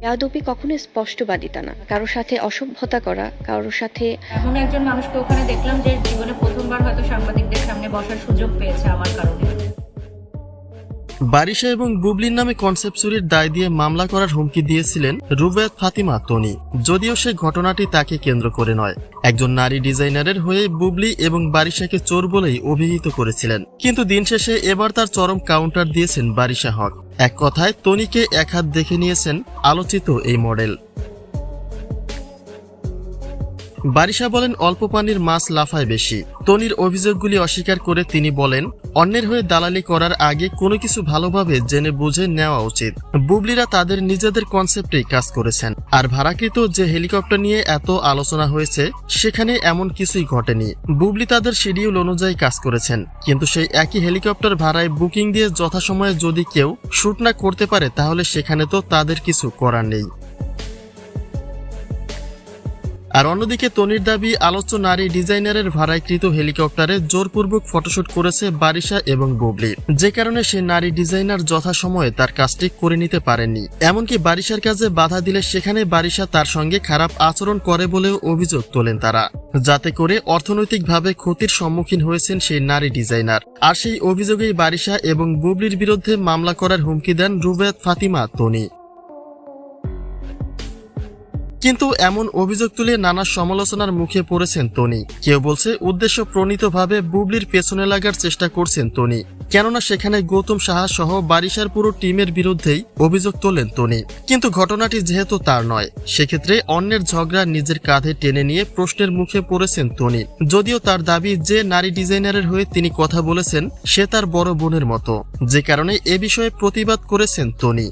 বেয়াদবি কখনো স্পষ্টবাদিতা না। কারোর সাথে অসভ্যতা করা কারোর সাথে এমন একজন মানুষকে ওখানে দেখলাম যে জীবনে প্রথমবার হয়তো সাংবাদিকদের সামনে বসার সুযোগ পেয়েছে আমার কারণে। বারিশা এবং বুবলির নামে কনসেপ্ট চুরির দায় দিয়ে মামলা করার হুমকি দিয়েছিলেন রুবেয়াত ফাতিমা তনি যদিও সে ঘটনাটি তাকে কেন্দ্র করে নয়। একজন নারী ডিজাইনারের হয়ে বুবলি এবং বারিশাকে চোর বলেই অভিহিত করেছিলেন। কিন্তু দিন শেষে এবার তার চরম কাউন্টার দিয়েছেন বারিশা হক। এক কথায় তনিকে এক হাত দেখে নিয়েছেন আলোচিত এই মডেল। বারিশা বলেন অল্প পানির মাছ লাফায় বেশি। তনির অভিযোগগুলি অস্বীকার করে তিনি বলেন, অন্যের হয়ে দালালি করার আগে কোনো কিছু ভালোভাবে জেনে বুঝে নেওয়া উচিত। বুবলিরা তাদের নিজেদের কনসেপ্টেই কাজ করেছেন। আর ভাড়াকৃত যে হেলিকপ্টার নিয়ে এত আলোচনা হয়েছে, সেখানে এমন কিছুই ঘটেনি। বুবলি তাদের শিডিউল অনুযায়ী কাজ করেছেন। কিন্তু সেই একই হেলিকপ্টার ভাড়ায় বুকিং দিয়ে যথাসময়ে যদি কেউ শ্যুট না করতে পারে, তাহলে সেখানে তো তাদের কিছু করার নেই। আর অন্যদিকে তনির দাবি, আলোচ্য নারী ডিজাইনারের ভাড়াইকৃত হেলিকপ্টারে জোরপূর্বক ফটোশুট করেছে বারিশা এবং বুবলি। যে কারণে সে নারী ডিজাইনার যথাসময়ে তার কাজটি করে নিতে পারেননি। এমনকি বারিশার কাজে বাধা দিলে সেখানে বারিশা তার সঙ্গে খারাপ আচরণ করে বলেও অভিযোগ তোলেন তারা। যাতে করে অর্থনৈতিকভাবে ক্ষতির সম্মুখীন হয়েছেন সেই নারী ডিজাইনার। আর সেই অভিযোগেই বারিশা এবং বুবলির বিরুদ্ধে মামলা করার হুমকি দেন রুবেয়াত ফাতিমা, তনি। কিন্তু এমন অভিযোগ তুলে নানা সমালোচনার মুখে পড়েছেন তনি কেউ বলছে, উদ্দেশ্য প্রণীতভাবে বুবলির পেছনে লাগার চেষ্টা করছেন তনি কেননা সেখানে গৌতম সাহা সহ বারিশার পুরো টিমের বিরুদ্ধেই অভিযোগ তোলেন তনি কিন্তু ঘটনাটি যেহেতু তার নয়, সেক্ষেত্রে অন্যের ঝগড়া নিজের কাঁধে টেনে নিয়ে প্রশ্নের মুখে পড়েছেন তনি যদিও তার দাবি যে নারী ডিজাইনারের হয়ে তিনি কথা বলেছেন, সে তার বড় বোনের মতো। যে কারণে এ বিষয়ে প্রতিবাদ করেছেন তনি